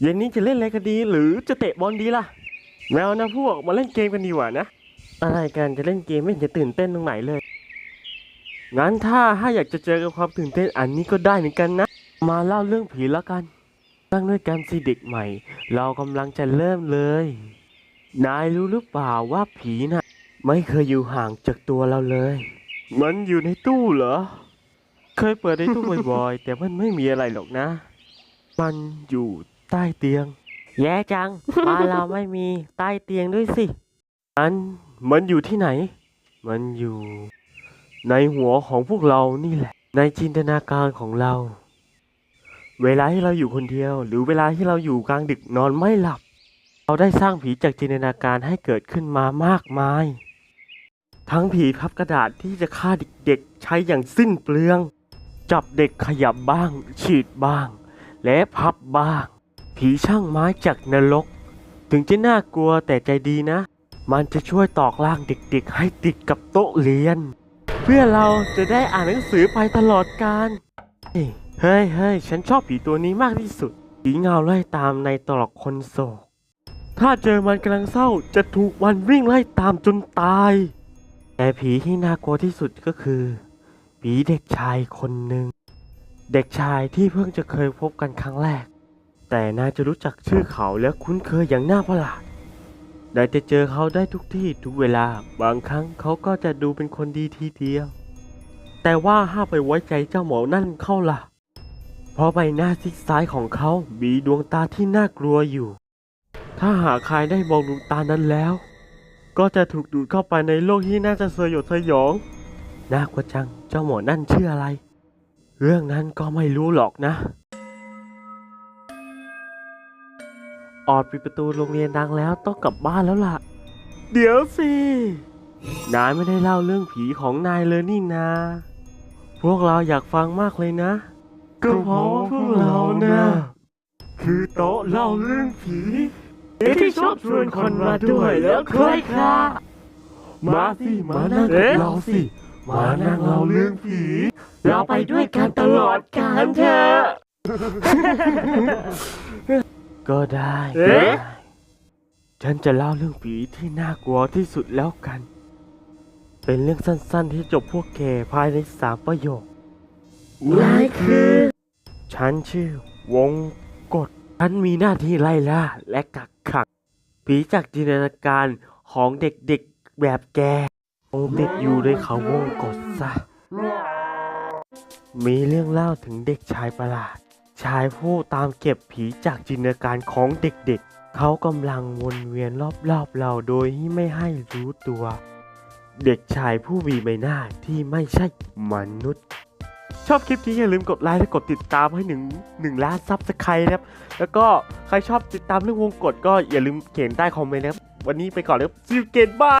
เย็นนี้จะเล่นอะไรกันดี หรือจะเตะบอลดีล่ะแมวนะพวกมาเล่นเกมกันดีกว่านะ อะไรกันจะเล่นเกมไม่เห็นจะตื่นเต้นตรงไหนเลย งั้นถ้าถ้าอยากจะเจอกับความตื่นเต้นอันนี้ก็ได้เหมือนกันนะ มาเล่าเรื่องผีแล้วกันตั้งด้วยกันสิเด็กใหม่ เรากำลังจะเริ่มเลย นายรู้หรือเปล่าว่าผีน่ะไม่เคยอยู่ห่างจากตัวเราเลย มันอยู่ในตู้เหรอ เคยเปิดในตู้บ่อยๆ แต่มันไม่มีอะไรหรอกนะ มันอยู่ ใต้เตียง แย่จัง บ้านเราไม่มีใต้เตียงด้วยสิอัน มันอยู่ที่ไหน มันอยู่ ในหัวของพวกเรานี่แหละ ในจินตนาการของเรา เวลาที่เราอยู่คนเดียว หรือเวลาที่เราอยู่กลางดึกนอนไม่หลับ เราได้สร้างผีจากจินตนาการให้เกิดขึ้นมามากมาย ทั้งผีพับกระดาษที่จะฆ่าเด็กๆใช้อย่างสิ้นเปลือง จับเด็กขยับบ้าง ฉีดบ้าง และพับบ้าง ผีช่างไม้จากนรก ถึงจะน่ากลัวแต่ใจดีนะ มันจะช่วยตอกล่างเด็กๆ ให้ติดกับโต๊ะเรียน เพื่อเราจะได้อ่านหนังสือไปตลอดกาลเฮ้ยเฮ้ยฉันชอบผีตัวนี้มากที่สุด ผีเงาไล่ตามในตลอกคนโศก ถ้าเจอมันกำลังเศร้าจะถูกมันวิ่งไล่ตามจนตาย แต่ผีที่น่ากลัวที่สุดก็คือ ผีเด็กชายคนหนึ่ง เด็กชายที่เพิ่งจะเคยพบกันครั้งแรก แต่น่าจะรู้จักชื่อเขาและคุ้นเคยอย่างน่าประหลาด ได้จะเจอเขาได้ทุกที่ทุกเวลา บางครั้งเขาก็จะดูเป็นคนดีทีเดียว แต่ว่าห้าไปไว้ใจเจ้าหมอนั่นเข้าล่ะ เพราะใบหน้าซีกซ้ายของเขามีดวงตาที่น่ากลัวอยู่ ถ้าหากใครได้มองดวงตานั้นแล้ว ก็จะถูกดูดเข้าไปในโลกที่น่าจะสยดสยอง น่ากลัวจัง เจ้าหมอนั่นชื่ออะไร เรื่องนั้นก็ไม่รู้หรอกนะ ออดปิดประตูโรงเรียนดังแล้วต้องกลับบ้านแล้วล่ะ เดี๋ยวสิ นายไม่ได้เล่าเรื่องผีของนายเลยนี่นาพวกเราอยากฟังมากเลยนะ ก็เพราะว่าพวกเรานะคือโต๊ะเล่าเรื่องผีที่ชอบชวนคนมาด้วยแล้วเคยค่ะมาสิมานั่งกับเราสิมานั่งเล่าเรื่องผี เราไปด้วยกันตลอดกาลเถอะ ก็ได้เอ๊ะก็ได้ ฉันจะเล่าเรื่องผีที่น่ากลัวที่สุดแล้วกัน เป็นเรื่องสั้นๆที่จบพวกแกภายในสามประโยค นายคือ ฉันชื่อ วงกฎฉันมีหน้าที่ไล่ล่าและกักขังผีจากจินตนาการของเด็กๆแบบแกคงติดอยู่ในเขาวงกฎซะ มีเรื่องเล่าถึงเด็กชายประหลาด ชายผู้ตามเก็บผีจากจินตนาการของเด็กๆ เขากำลังวนเวียนรอบๆเราโดยที่ไม่ให้รู้ตัว เด็กชายผู้มีใบหน้าที่ไม่ใช่มนุษย์ ชอบคลิปนี้อย่าลืมกดไลค์และกดติดตามให้หนึ่งหนึ่งล้านซับสไครต์นะครับ แล้วก็ใครชอบติดตามเรื่องวงกฎก็อย่าลืมเขียนใต้คอมเมนต์นะครับ วันนี้ไปก่อนแล้วซิวเกตบ้า